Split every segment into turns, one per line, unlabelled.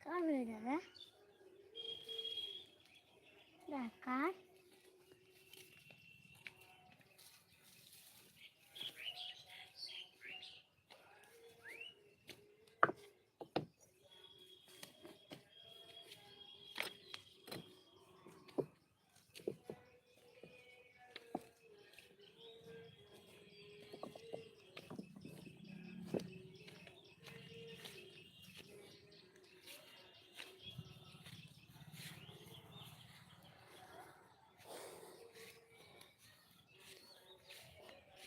কার হয়ে দেখ কার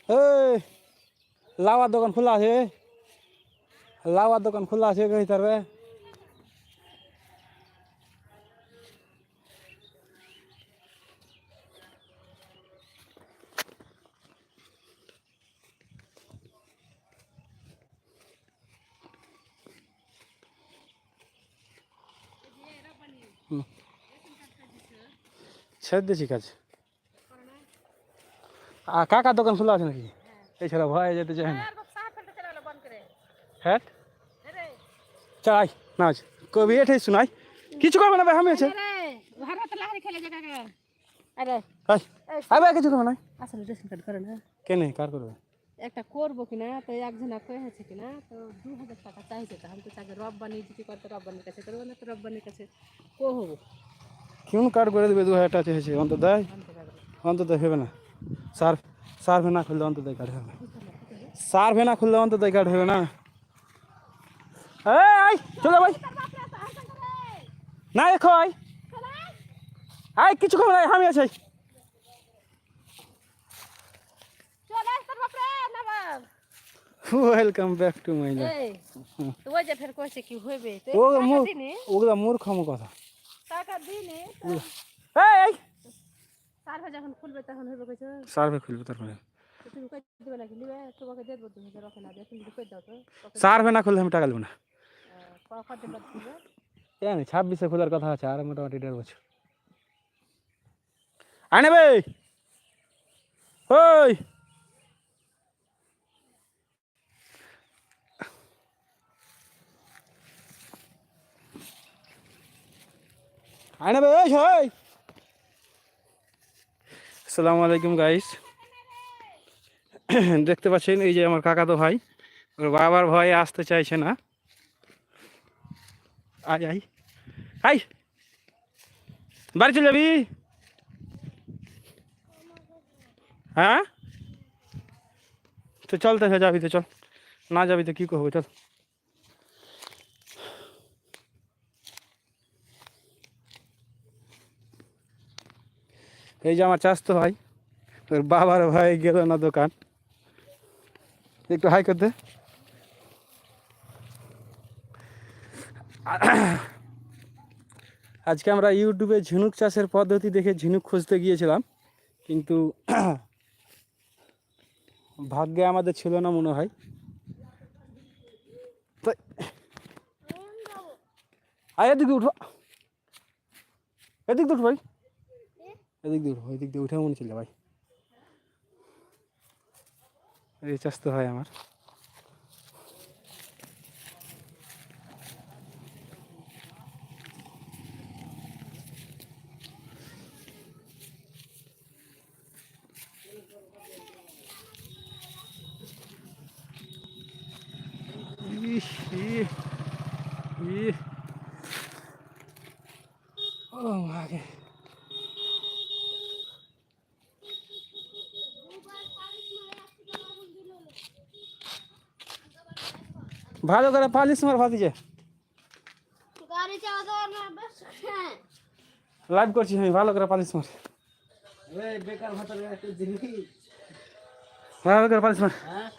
এই লাওয়ার দোকান খোলা আছে। লাওয়ার দোকান খোলা আছে তারবে ছেড়ে দিয়েছি কাজ। আর কাকার দোকান খোলা আছে নাকি এছাড়া ভয় যেতে চায় না হ্যাঁ চাই নাচ কবি এটাই শোনাই কিছু করবে না ভাই আমি আছে
ভারত লাহারি খেলে যে কাকা আরে
হাই আই ভাই কিছু করবে না
আসলে রেশন কার্ড করে না
কেনে কার করবে
একটা করব কিনা তো একজনা কয়ে আছে কিনা তো দু হাজার টাকা চাইছে তো আমি তো তাকে রব্বানি যদি করতে রব্বানির কাছে করব না তো রব্বানির কাছে কো হব
কেমন কার্ড করে দেবে দু হাজার টাকা চেয়েছে অন্তত দেয়
আনতে যাবে
অন্তত হবে না সার সার্ভে না খুললে অন্তত কার্ড হবে না সার্ভে না খুললে অন্তত কার্ড হবে না এই আই চলে ভাই না দেখো আই আই কিছু করবে না আমি আছি
চলে তোর বাপরে নামার
ওয়েলকাম ব্যাক টু মাই
এই তো ওই যে ফের কইছে কি হইবে তো
ও
টাকা
মূর
দিনে
ওগুলা মূর্খম কথা
টাকা দিনে
এই
হাজার যখন খুলবে তখন হইবে কইছো
সার্ভে খুলবে তারপরে?
তুমি কই দিবে নাকি নিবে তোমাকে দিয়ে দেবো তুমি রকে না দিয়ে তুমি কই দাও তো
সার্ভে না খুললে আমি টাকা দেবো না।
কখন দিবে? দিবে
জানি ছাব্বিশে খোলার কথা আছে আর মোটামুটি দেড় বছর। আয় নেবে ওই! আয় নেবে ওই আসসালামু আলাইকুম গাইস দেখতে পাচ্ছেন এই যে আমার কাকা তো ভাই। ওর বাবার ভয়ে আসতে চাইছে না। আয় আয়। আই বাড়ি চলে যাবি? হ্যাঁ? তো চল তো যাবি তো, চল। না যাবি তো কী করব, চল। এই যে আমার চাষ তো ভাই, তোর বাবার ভাই গেল না দোকান। একটু হাই করতে আজকে আমরা ইউটিউবে ঝিনুক চাষের পদ্ধতি দেখে ঝিনুক খুঁজতে গিয়েছিলাম, কিন্তু ভাগ্যে আমাদের ছিল না মনে হয়। তো আয় এদিকে দিয়ে উঠো। এদিক উঠো ভাই। এদিক দিয়ে উঠো এদিক দিয়ে উঠে মনে ছিল ভাই। এই তো হয় আমার। ই, ই। ভালো করে পালিস মার
ভাতিজে। হ্যাঁ
লাইভ করছি আমি ভালো করে পালিস মার।
বেকার ভাতারে একটা জিনিস।
ভালো করে পালিস মার।
হ্যাঁ